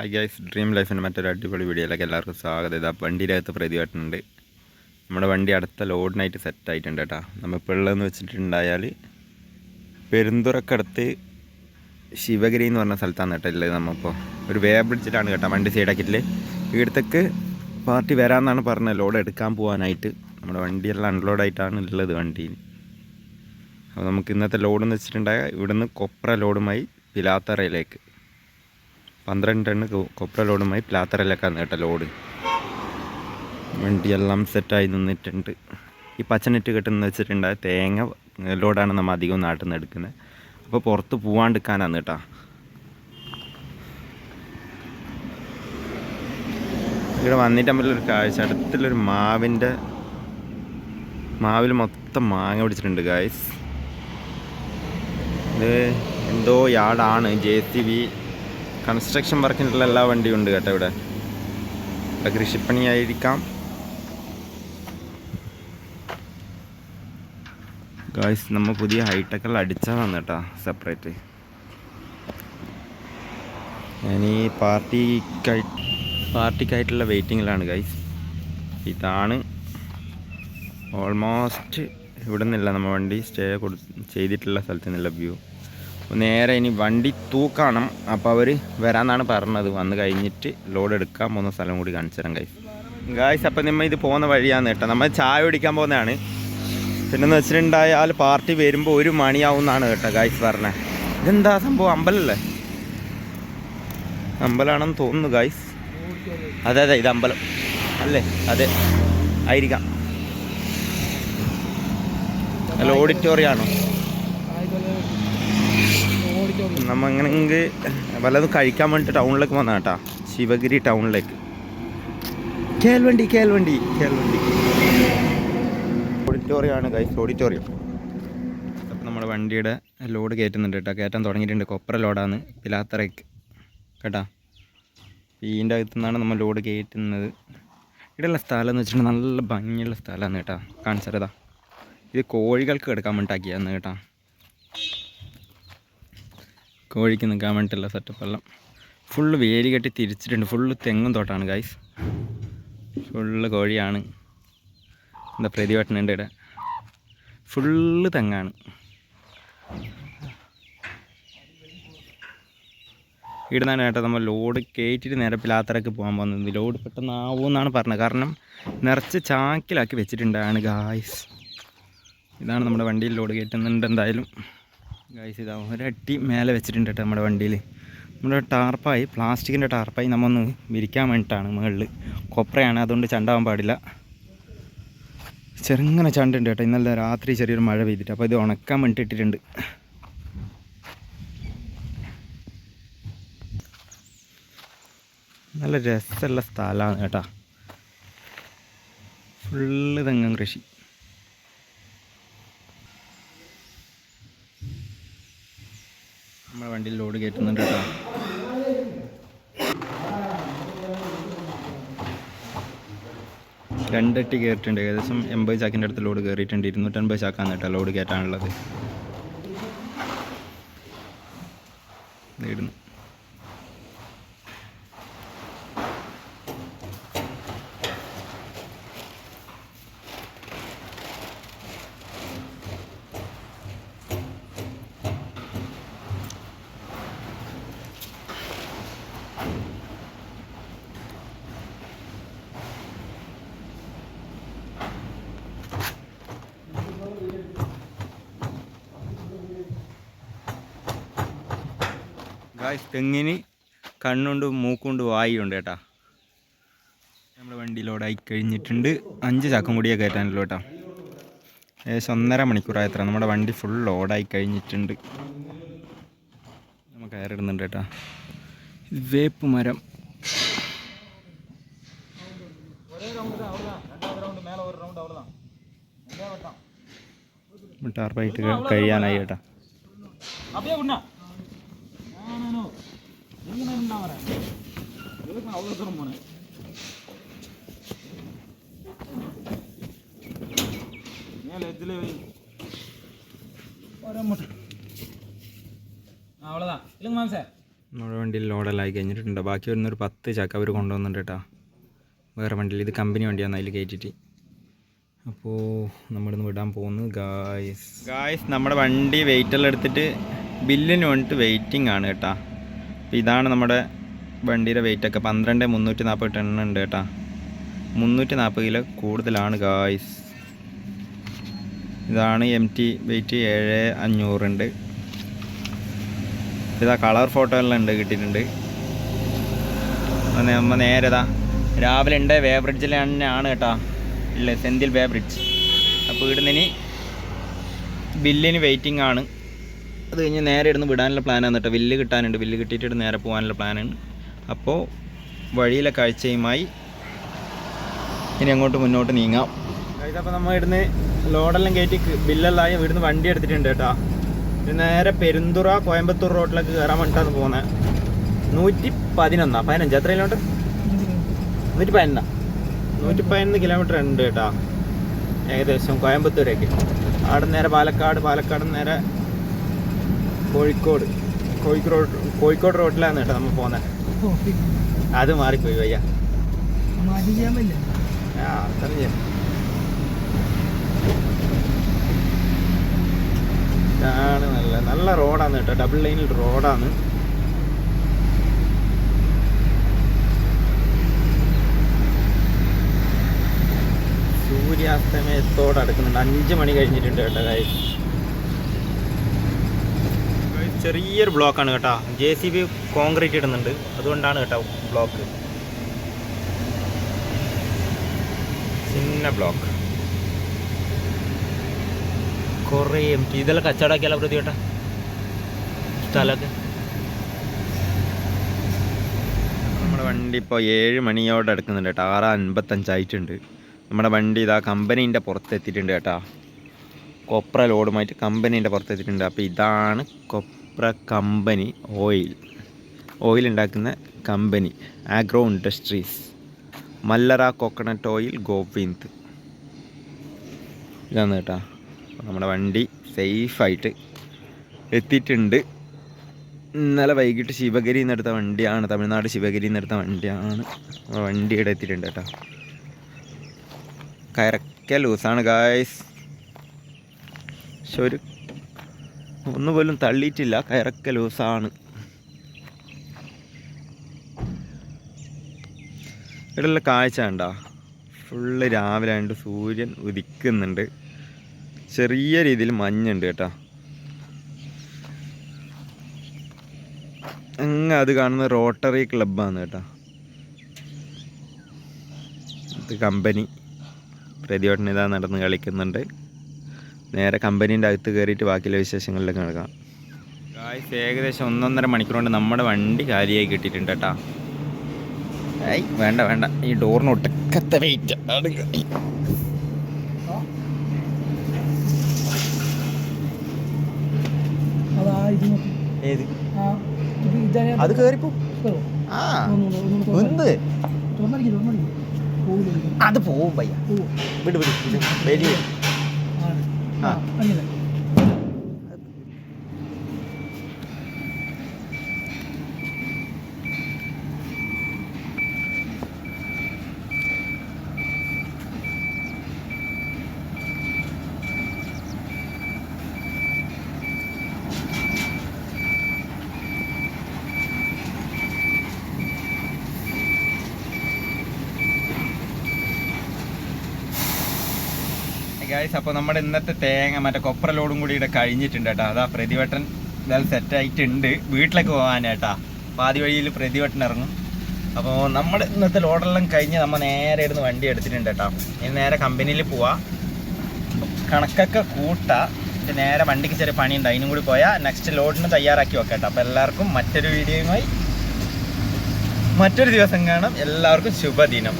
Hi guys dream ലൈഫിന്റെ മറ്റൊരു അടിപൊളി വീഡിയോയിലേക്ക് എല്ലാവർക്കും സ്വാഗതം. ഇതാ വണ്ടിയിലകത്ത് പ്രതിവായിട്ടുണ്ട് നമ്മുടെ വണ്ടി അടുത്ത ലോഡിനായിട്ട് സെറ്റ് ആയിട്ടുണ്ട് കേട്ടോ. നമ്മളിപ്പോൾ ഉള്ളതെന്ന് വെച്ചിട്ടുണ്ടായാൽ പെരുന്തുറക്കടുത്ത് ശിവഗിരി എന്ന് പറഞ്ഞ സ്ഥലത്താണ് കേട്ടോ ഇല്ലേ നമ്മളിപ്പോൾ ഒരു വേ ബ്രിഡ്ജിലാണ് കേട്ടോ വണ്ടി സൈഡാക്കിയിട്ടില്ലേ ഇവിടത്തേക്ക് പാർട്ടി വരാമെന്നാണ് പറഞ്ഞത്. ലോഡ് എടുക്കാൻ പോകാനായിട്ട് നമ്മുടെ വണ്ടിയെല്ലാം അൺലോഡായിട്ടാണ് ഉള്ളത് വണ്ടിയിൽ. അപ്പോൾ നമുക്ക് ഇന്നത്തെ ലോഡെന്ന് വെച്ചിട്ടുണ്ടായാൽ ഇവിടുന്ന് കൊപ്ര ലോഡുമായി പിലാത്തറയിലേക്ക് പന്ത്രണ്ട് ടണ്ണ് കൊപ്ര ലോഡുമായി പ്ലാത്തറിലേക്കാണ് കേട്ടോ ലോഡ്. വണ്ടിയെല്ലാം സെറ്റായി നിന്നിട്ടുണ്ട്. ഈ പച്ചനെറ്റ് കെട്ടുന്ന വെച്ചിട്ടുണ്ടായ തേങ്ങ ലോഡാണ് നമ്മൾ അധികം നാട്ടിൽ നിന്ന് എടുക്കുന്നത്. അപ്പോൾ പുറത്ത് പോവാണ്ടിരിക്കാനാണ് കേട്ടോ. ഇവിടെ വന്നിട്ട് തമ്മിലൊരു കാഴ്ച. അടുത്തുള്ളൊരു മാവിന്റെ മാവിൽ മൊത്തം മാങ്ങ പിടിച്ചിട്ടുണ്ട് ഗായ്സ് ഇത് എന്തോ യാടാണ്. ജെ സി ബി കൺസ്ട്രക്ഷൻ വർക്കിനുള്ള എല്ലാ വണ്ടിയും ഉണ്ട് കേട്ടോ ഇവിടെ. കൃഷിപ്പണിയായിരിക്കാം. ഗായ്സ് നമ്മൾ പുതിയ ഹൈടെക്കെല്ലാം അടിച്ചതാണ് കേട്ടോ സെപ്പറേറ്റ് ഞാൻ ഈ പാർട്ടിക്കായി പാർട്ടിക്കായിട്ടുള്ള വെയിറ്റിങ്ങിലാണ് ഗൈസ് ഇതാണ് ഓൾമോസ്റ്റ് ഇവിടെ നിന്നില്ല നമ്മൾ വണ്ടി സ്റ്റേ കൊടു ചെയ്തിട്ടുള്ള സ്ഥലത്ത് നിന്നുള്ള വ്യൂ നേരെ ഇനി വണ്ടി തൂക്കണം. അപ്പോൾ അവർ വരാമെന്നാണ് പറഞ്ഞത്. വന്ന് കഴിഞ്ഞിട്ട് ലോഡ് എടുക്കാൻ പോകുന്ന സ്ഥലം കൂടി കാണിച്ചു തരാം ഗൈസ് ഗായ്സ് അപ്പം നമ്മൾ ഇത് പോകുന്ന വഴിയാണ് കേട്ടോ. നമ്മൾ ചായ കുടിക്കാൻ പോകുന്നതാണ്. പിന്നെന്ന് വെച്ചിട്ടുണ്ടായാൽ പാർട്ടി വരുമ്പോൾ ഒരു മണിയാവും എന്നാണ് കേട്ടോ ഗായ്സ് പറഞ്ഞത് ഇതെന്താ സംഭവം? അമ്പലല്ലേ? അമ്പലമാണെന്ന് തോന്നുന്നു ഗായ്സ് അതെ അതെ ഇത് അമ്പലം. അല്ലേ? അതെ. ആയിരിക്കാം. അല്ല ഓഡിറ്റോറിയം ആണോ നമ്മ അങ്ങനെങ്കിൽ വല്ലതും കഴിക്കാൻ വേണ്ടി ടൗണിലേക്ക് വന്ന കേട്ടാ. ശിവഗിരി ടൗണിലേക്ക്. കേൽവണ്ടി കേൽവണ്ടി കേൽവണ്ടി ഓഡിറ്റോറിയം ആണ് കൈ ഓഡിറ്റോറിയം. അപ്പം നമ്മുടെ വണ്ടിയുടെ ലോഡ് കയറ്റുന്നുണ്ട് കേട്ടോ. കയറ്റാൻ തുടങ്ങിയിട്ടുണ്ട്. കൊപ്ര ലോഡാണ്. പിലാത്തറയ്ക്ക്. കേട്ടാ. ഈന്റെ അകത്തു നിന്നാണ് നമ്മൾ ലോഡ് കയറ്റുന്നത് ഇവിടെയുള്ള സ്ഥലം എന്ന് വെച്ചിട്ടുണ്ടെങ്കിൽ നല്ല ഭംഗിയുള്ള സ്ഥലമാണ് കേട്ടോ. കാണിച്ചതാ ഇത്. കോഴികൾക്ക് കിടക്കാൻ വേണ്ടിയിട്ടാക്കിയാന്ന് കേട്ടോ. കോഴിക്ക് നിൽക്കാൻ വേണ്ടിയിട്ടുള്ള സെറ്റപ്പ് എല്ലാം ഫുള്ള് വേലി കെട്ടി തിരിച്ചിട്ടുണ്ട്. ഫുള്ള് തെങ്ങും തോട്ടാണ് ഗൈസ് ഫുള്ള് കോഴിയാണ്. എന്താ പ്രതിവട്ടനുണ്ട് ഇവിടെ ഫുള്ള് തെങ്ങാണ്. ഇവിടുന്നാണ് കേട്ടോ നമ്മൾ ലോഡ് കയറ്റിയിട്ട് നേരെ പിലാത്തറക്ക് പോകാൻ പോകുന്നത്. ലോഡ് പെട്ടെന്ന് ആവുമെന്നാണ് പറഞ്ഞത്. കാരണം നിറച്ച് ചാക്കിലാക്കി വെച്ചിട്ടുണ്ടാണ് ഗായ്സ് ഇതാണ് നമ്മുടെ വണ്ടിയിൽ ലോഡ് കയറ്റുന്നുണ്ട് എന്തായാലും. ഗായ്സ് ഇതാ ഒരട്ടി മേലെ വെച്ചിട്ടുണ്ട് കേട്ടോ നമ്മുടെ വണ്ടിയിൽ നമ്മുടെ ടാർപ്പായി പ്ലാസ്റ്റിക്കിന്റെ ടാർപ്പായി നമ്മൊന്ന് വിരിക്കാൻ വേണ്ടിയിട്ടാണ് മുകളിൽ കൊപ്രയാണ് അതുകൊണ്ട് ചണ്ടാവാൻ പാടില്ല. ചെറുങ്ങനെ ചണ്ടുണ്ട് കേട്ടോ ഇന്നലെ രാത്രി ചെറിയൊരു മഴ പെയ്തിട്ട്. അപ്പോൾ ഇത് ഉണക്കാൻ വേണ്ടി ഇട്ടിട്ടുണ്ട്. നല്ല രസമുള്ള സ്ഥലമാണ് കേട്ടോ. ഫുള്ള് തെങ്ങും കൃഷി. നമ്മുടെ വണ്ടിയിൽ ലോഡ് കയറ്റുന്നുണ്ട് കേട്ടോ. രണ്ടട്ടി കയറിയിട്ടുണ്ട്. ഏകദേശം എൺപത് ചാക്കിന്റെ അടുത്ത് ലോഡ് കയറിയിട്ടുണ്ട്. ഇരുന്നൂറ്റൻപത് ചാക്കാണ് കേട്ടോ ലോഡ് കയറ്റാനുള്ളത്. ദേ ഗായ്സ് തെങ്ങിന് കണ്ണുണ്ട് മൂക്കുണ്ട് വായുണ്ട് കേട്ടാ. നമ്മുടെ വണ്ടി ലോഡായി കഴിഞ്ഞിട്ടുണ്ട്. അഞ്ച് ചാക്കും കൂടിയേ കയറ്റാനല്ലോ കേട്ടോ. ഏകദേശം ഒന്നര മണിക്കൂറായത്ര നമ്മുടെ വണ്ടി ഫുൾ ലോഡായി കഴിഞ്ഞിട്ടുണ്ട്. നമ്മൾ കയറിടുന്നുണ്ട് കേട്ടാ. വേപ്പ് മരം. ടാർപ്പായിട്ട് കഴിയാനായി കേട്ടാ. அவ்வளோ தூரம் போனேன் மேலே எதில் வை வர மாட்டேன் அவ்வளோதான் இல்லைங்க மேம் சார் നമ്മുടെ വണ്ടിയിൽ ലോഡെല്ലാം ആയി കഴിഞ്ഞിട്ടുണ്ട് ബാക്കി വരുന്നൊരു പത്ത് ചക്ക അവർ കൊണ്ടുവന്നിട്ടുണ്ട് കേട്ടോ വേറെ വണ്ടിയിൽ ഇത് കമ്പനി വണ്ടിയാണ് അതിൽ കയറ്റിയിട്ട് അപ്പോൾ നമ്മളിന്ന് വിടാൻ പോകുന്നു ഗായ്സ് ഗായ്സ് നമ്മുടെ വണ്ടി വെയിറ്റെല്ലാം എടുത്തിട്ട് ബില്ലിന് വേണ്ടിയിട്ട് വെയിറ്റിംഗ് ആണ് കേട്ടോ അപ്പോൾ ഇതാണ് നമ്മുടെ വണ്ടിയുടെ വെയിറ്റൊക്കെ പന്ത്രണ്ട് മുന്നൂറ്റി നാൽപ്പത് ടൺ ഉണ്ട് കേട്ടോ. മുന്നൂറ്റി നാൽപ്പത് കിലോ കൂടുതലാണ് ഗായ്സ് ഇതാണ് എം ടി വെയിറ്റ് ഏഴ് അഞ്ഞൂറുണ്ട് ഇതാ കളർ ഫോട്ടോ എല്ലാം ഉണ്ട് കിട്ടിയിട്ടുണ്ട്. നമ്മൾ നമ്മ നേരെ ഇതാ രാവിലെ ഉണ്ട് വേ ബ്രിഡ്ജിൽ തന്നെയാണ് കേട്ടോ. ഇല്ല സെന്തിൽ വേ ബ്രിഡ്ജ് അപ്പോൾ ഇവിടുന്ന് ഇനി ബില്ലിന് വെയിറ്റിംഗ് ആണ്. അത് കഴിഞ്ഞ് നേരെ ഇടുന്ന് വിടാനുള്ള പ്ലാനാണ് കേട്ടോ. ബില്ല് കിട്ടാനുണ്ട്. ബില്ല് കിട്ടിയിട്ട് നേരെ പോകാനുള്ള പ്ലാനാണ് അപ്പോൾ വഴിയിലെ കാഴ്ചയുമായി ഇനി അങ്ങോട്ട് മുന്നോട്ട് നീങ്ങാം. അപ്പോൾ നമ്മൾ ഇവിടുന്ന് ലോഡെല്ലാം കയറ്റി ബില്ലെല്ലാം ഇവിടുന്ന് വണ്ടി എടുത്തിട്ടുണ്ട് കേട്ടോ. നേരെ പെരുന്തുറ കോയമ്പത്തൂർ റോഡിലേക്ക് കയറാൻ വേണ്ടിയിട്ടാണ് പോകുന്നത് നൂറ്റി പതിനൊന്നാ പതിനഞ്ച്? എത്ര കിലോമീറ്റർ? നൂറ്റി പതിനൊന്നാ നൂറ്റി പതിനൊന്ന് കിലോമീറ്റർ ഉണ്ട് കേട്ടോ. ഏകദേശം കോയമ്പത്തൂരേക്ക്. അവിടെ നേരെ പാലക്കാട് പാലക്കാട് നേരെ കോഴിക്കോട്. കോഴിക്കോട് കോഴിക്കോട് റോഡിലാണ് കേട്ടോ നമ്മൾ പോകുന്നത് അത് മാറിപ്പോയി വയ്യ. ആ അതറിയാം ഇതാണ് നല്ല നല്ല റോഡാണ് കേട്ടോ. ഡബിൾ ലൈനിൽ റോഡാണ്. സൂര്യാസ്തമയത്തോട് അടുക്കുന്നുണ്ട് അഞ്ച് മണി കഴിഞ്ഞിട്ടുണ്ട് കേട്ടോ കായ് ചെറിയൊരു ബ്ലോക്കാണ് കേട്ടോ. ജെ സി ബി കോൺക്രീറ്റ് ഇടുന്നുണ്ട്. അതുകൊണ്ടാണ് കേട്ടോ ബ്ലോക്ക് ചിന്ന ബ്ലോക്ക് കുറേ എം ടി ഇതെല്ലാം കച്ചവടമാക്കിയാലോ പ്രതി കേട്ടാ? സ്ഥലമൊക്കെ? നമ്മുടെ വണ്ടി ഇപ്പോൾ ഏഴ് മണിയോടെ എടുക്കുന്നുണ്ട് കേട്ടോ. ആറ് അൻപത്തഞ്ചായിട്ടുണ്ട് നമ്മുടെ വണ്ടി ഇതാ കമ്പനീന്റെ പുറത്തെത്തിയിട്ടുണ്ട് കേട്ടോ. കൊപ്ര ലോഡുമായിട്ട് കമ്പനീന്റെ പുറത്തെത്തിയിട്ടുണ്ട്. അപ്പോൾ ഇതാണ് കൊപ്ര കമ്പനി ഓയിൽ ഓയിൽ ഉണ്ടാക്കുന്ന കമ്പനി ആഗ്രോ ഇൻഡസ്ട്രീസ് മല്ലറ കോക്കനട്ട് ഓയിൽ ഗോവിന്ദ്. ഇതാണ് കേട്ടോ. നമ്മുടെ വണ്ടി സേഫായിട്ട് എത്തിയിട്ടുണ്ട്. ഇന്നലെ വൈകിട്ട് ശിവഗിരിയിൽ നിന്നെടുത്ത വണ്ടിയാണ് തമിഴ്നാട് ശിവഗിരിയിൽ നിന്നെടുത്ത വണ്ടിയാണ്. വണ്ടി ഇവിടെ എത്തിയിട്ടുണ്ട് കേട്ടോ. കയറക്ക ലൂസാണ് ഗായ്സ് പക്ഷെ ഒരു ഒന്നുപോലും തള്ളിയിട്ടില്ല. കയറക്ക ലൂസാണ്. ഇവിടെയുള്ള കാഴ്ച കണ്ടോ? ഫുള്ള് രാവിലെ ഉണ്ട് സൂര്യൻ ഉദിക്കുന്നുണ്ട്. ചെറിയ രീതിയിൽ മഞ്ഞുണ്ട് കേട്ടോ. അങ്ങ് അത് കാണുന്ന റോട്ടറി ക്ലബ്ബാണ് കേട്ടോ. ഇത് കമ്പനി പ്രതിയോട്ടൻ ഇതാ നടന്ന് കളിക്കുന്നുണ്ട്. നേരെ കമ്പനീന്റെ അകത്ത് കയറിയിട്ട് ബാക്കിയുള്ള വിശേഷങ്ങളിലൊക്കെ നടക്കാം. ഗായ്സ് ഏകദേശം ഒന്നൊന്നര മണിക്കൂർ കൊണ്ട് നമ്മുടെ വണ്ടി കാലിയായി കിട്ടിയിട്ടുണ്ട് കേട്ടോ. ഏയ് വേണ്ട വേണ്ട. ഈ ഡോറിന് ഒട്ടക്കത്തെ വെയിറ്റ് അതാ ഏത്? ആ അത് ആ. എന്ത്? പോവും പയ്യ. വിട് വിട് വലിയ ആണ് ആ. ആ അങ്ങനെ ഗായ്സ് അപ്പോൾ നമ്മുടെ ഇന്നത്തെ തേങ്ങ മറ്റേ കൊപ്ര ലോഡും കൂടി ഇവിടെ കഴിഞ്ഞിട്ടുണ്ട് കേട്ടോ. അതാ പ്രതിവട്ടൻ ഇതാൽ സെറ്റ് ആയിട്ടുണ്ട്. വീട്ടിലേക്ക് പോകാനേട്ടാ പാതി വഴിയിൽ പ്രതിവട്ടൻ ഇറങ്ങും. അപ്പോൾ നമ്മുടെ ഇന്നത്തെ ലോഡെല്ലാം കഴിഞ്ഞ് നമ്മൾ നേരെ ഇരുന്ന് വണ്ടി എടുത്തിട്ടുണ്ട് കേട്ടോ. ഇനി നേരെ കമ്പനിയിൽ പോവാ. കണക്കൊക്കെ കൂട്ടാ. നേരെ വണ്ടിക്ക് ചെറിയ പണിയുണ്ട്. അതിനും കൂടി പോയാൽ നെക്സ്റ്റ് ലോഡിന് തയ്യാറാക്കി വെക്കാം കേട്ടോ. അപ്പോൾ എല്ലാവർക്കും മറ്റൊരു വീഡിയോയുമായി മറ്റൊരു ദിവസം കാണാം. എല്ലാവർക്കും ശുഭദിനം.